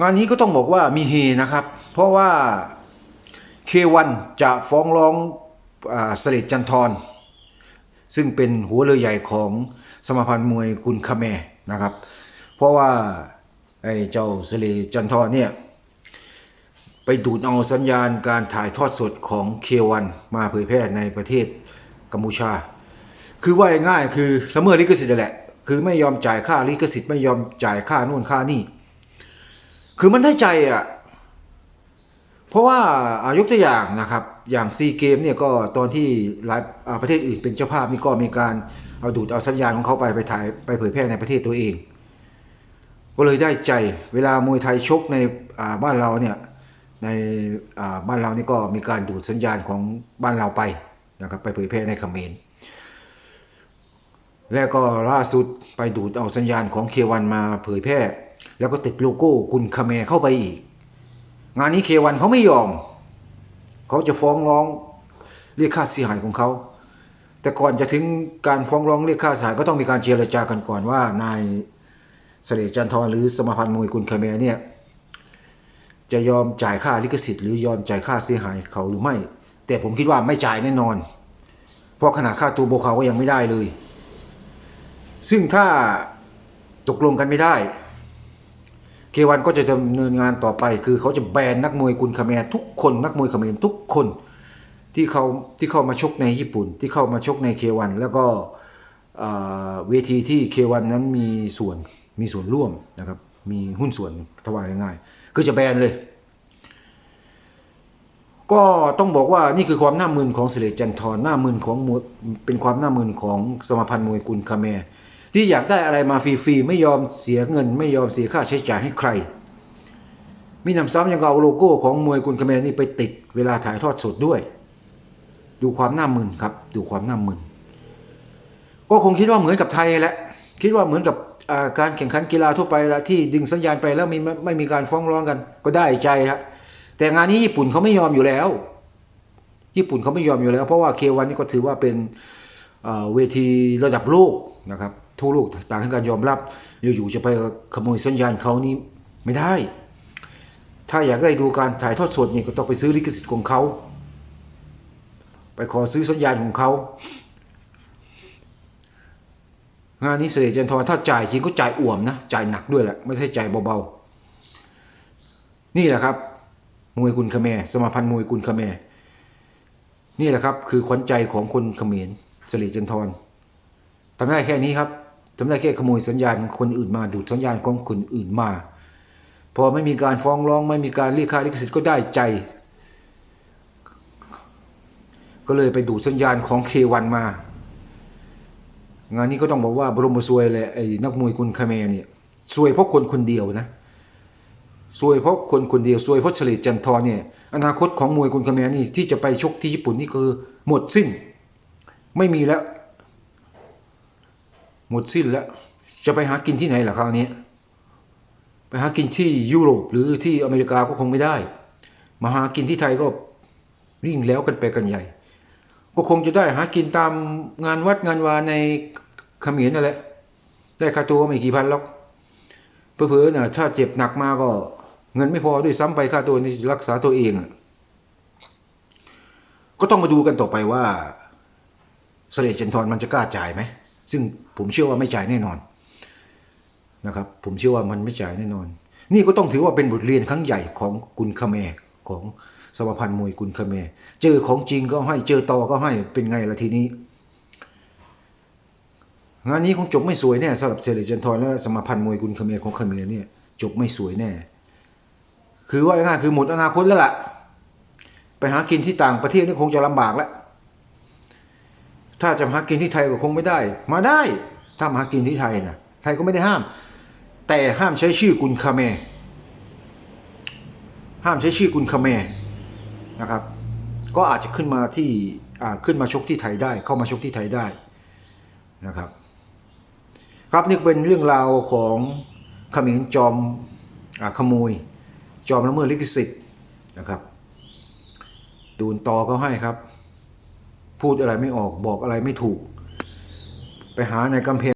งานนี้ก็ต้องบอกว่ามีเฮนะครับ เพราะว่าเควันจะฟ้องร้องอาเสลดจันทรซึ่งเป็นหัวเรือใหญ่ของสมาพันธ์มวยกุลคาแมนะครับ เพราะว่าไอ้เจ้าเสลดจันทรเนี่ยไปดูดเอาสัญญาณการถ่ายทอดสดของเควันมาเผยแพร่ในประเทศกัมพูชา คือว่าง่ายคือละเมิดลิขสิทธิ์แหละ คือไม่ยอมจ่ายค่าลิขสิทธิ์ไม่ยอมจ่ายค่านู่นค่านี่ คือมันได้ใจอะ เพราะว่าอายกตัวอย่างนะครับ อย่างซีเกมเนี่ยก็ตอนที่หลายประเทศอื่นเป็นเจ้าภาพนี่ก็มีการเอาดูดเอาสัญญาณของเขาไปไปถ่ายไปเผยแพร่ในประเทศตัวเอง ก็เลยได้ใจเวลามวยไทยชกในบ้านเราเนี่ยในบ้านเรานี่ก็มีการดูดสัญญาณของบ้านเราไปนะครับไปเผยแพร่ในเขมรแล้วก็ล่าสุดไปดูดเอาสัญญาณของเควันมาเผยแพร่ แล้วก็ติดโลโก้กุนคาเมเข้าไปอีก งานนี้เควันเขาไม่ยอม เขาจะฟ้องร้องเรียกค่าเสียหายของเขา แต่ก่อนจะถึงการฟ้องร้องเรียกค่าเสียหายก็ต้องมีการเจรจากันก่อนว่านายเสด็จจันทร์หรือสมาพันธ์มวยกุนคาเมเนี่ยจะยอมจ่ายค่าลิขสิทธิ์หรือยอมจ่ายค่าเสียหายเขาหรือไม่ แต่ผมคิดว่าไม่จ่ายแน่นอน เพราะขนาดค่าตัวโบเขาก็ยังไม่ได้เลย ซึ่งถ้าตกลงกันไม่ได้ เควันก็จะดำเนินงานต่อไป คือเขาจะแบนนักมวยกุนคาเมรทุกคนนักมวยคาเมรทุกคนที่เขาที่เข้ามาชกในญี่ปุ่น ที่เข้ามาชกในเควันแล้วก็เวทีที่เควันนั้นมีส่วนมีส่วนร่วมนะครับ มีหุ้นส่วนถวายง่ายคือจะแบนเลย ก็ต้องบอกว่านี่คือความหน้ามึนของเสเลจันทร์หน้ามึนของเป็นความหน้ามึนของสมาพันธ์มวยกุลคาเมร ที่อยากได้อะไรมาฟรีๆไม่ยอมเสียเงิน ไม่ยอมเสียค่าใช้จ่ายให้ใคร มีนำซ้ำยังเอาโลโก้ของมวยกุลคาเมนี่ไปติดเวลาถ่ายทอดสดด้วย ดูความน้ามึนครับ ดูความน้ามึน ก็คงคิดว่าเหมือนกับไทยแหละคิดว่าเหมือนกับการแข่งขันกีฬาทั่วไปละที่ดึงสัญญาณไปแล้วมีไม่มีการฟ้องร้องกัน ก็ได้ใจฮะแต่งานนี้ญี่ปุ่นเขาไม่ยอมอยู่แล้ว ญี่ปุ่นเขาไม่ยอมอยู่แล้ว เพราะว่าเควันนี่ก็ถือว่าเป็นเวทีระดับโลกนะครับ ทั่วโลกต่างให้การยอมรับอยู่ๆจะไปขโมยสัญญาณเขานี่ไม่ได้ ถ้าอยากได้ดูการถ่ายทอดสดนี่ก็ต้องไปซื้อลิขสิทธิ์ของเขา ไปขอซื้อสัญญาณของเขางานนี้เสด็จจันทรถ้าจ่ายจริงก็จ่ายอ่วมนะจ่ายหนักด้วยแหละไม่ใช่จ่ายเบาๆ นี่แหละครับมวยกุลคาแมสมาพันธ์มวยกุลคาแมนี่แหละครับ คือขวัญใจของคนเขมรเสด็จจันทรทำได้แค่นี้ครับ ทำได้แค่ขโมยสัญญาณของคนอื่นมาดูดสัญญาณของคนอื่นมา พอไม่มีการฟ้องร้องไม่มีการเรียกค่าลิขสิทธิ์ก็ได้ใจ ก็เลยไปดูดสัญญาณของเควันมา งานนี้ก็ต้องบอกว่าบรมซวยเลยไอ้นักมวยกุนคาเมเนี่ยซวยเพราะคนคนเดียวนะซวยเพราะคนคนเดียวซวยเพราะเฉลิจันทร์เนี่ยอนาคตของมวยกุนคาเมนี่ที่จะไปชกที่ญี่ปุ่นนี่คือหมดสิ้น ไม่มีแล้ว หมดสิ้นแล้ว จะไปหากินที่ไหนล่ะคราวนี้ ไปหากินที่ยุโรปหรือที่อเมริกาก็คงไม่ได้ มาหากินที่ไทยก็วิ่งแล้วกันไปกันใหญ่ ก็คงจะได้หากินตามงานวัดงานวาในเขมรนั่นแหละ ได้ค่าตัวไม่กี่พันหรอกเพื่อๆนะถ้าเจ็บหนักมาก็เงินไม่พอด้วยซ้ำไปค่าตัวที่รักษาตัวเองก็ต้องมาดูกันต่อไปว่าเสด็จจันทรมันจะกล้าจ่ายไหม ซึ่งผมเชื่อว่าไม่จ่ายแน่นอนนะครับผมเชื่อว่ามันไม่จ่ายแน่นอน นี่ก็ต้องถือว่าเป็นบทเรียนครั้งใหญ่ของกุลคาแมของสมาพันธ์มวยกุลคาแมเจอของจริงก็ให้เจอต่อก็ให้เป็นไงละทีนี้ งานนี้คงจบไม่สวยแน่สำหรับเซเลจันทรและสมาพันธ์มวยกุลคาเมของคาเมรเนี่ยจบไม่สวยแน่ คือว่าง่ายคือหมดอนาคตแล้วล่ะ ไปหากินที่ต่างประเทศนี่คงจะลำบากแล้ว ถ้าจะมาหากินที่ไทยก็คงไม่ได้ มาได้ถ้ามาหากินที่ไทยนะไทยก็ไม่ได้ห้าม แต่ห้ามใช้ชื่อกุลคาเมห้ามใช้ชื่อกุลคาเมนะครับ ก็อาจจะขึ้นมาที่อ่าขึ้นมาชกที่ไทยได้ เข้ามาชกที่ไทยได้นะครับ ครับนี่เป็นเรื่องราวของขมรจอมอขโมย จอมละเมิดลิขสิทธิ์นะครับ ดูนต่อก็ให้ครับ พูดอะไรไม่ออกบอกอะไรไม่ถูก ไปหาในกำแพง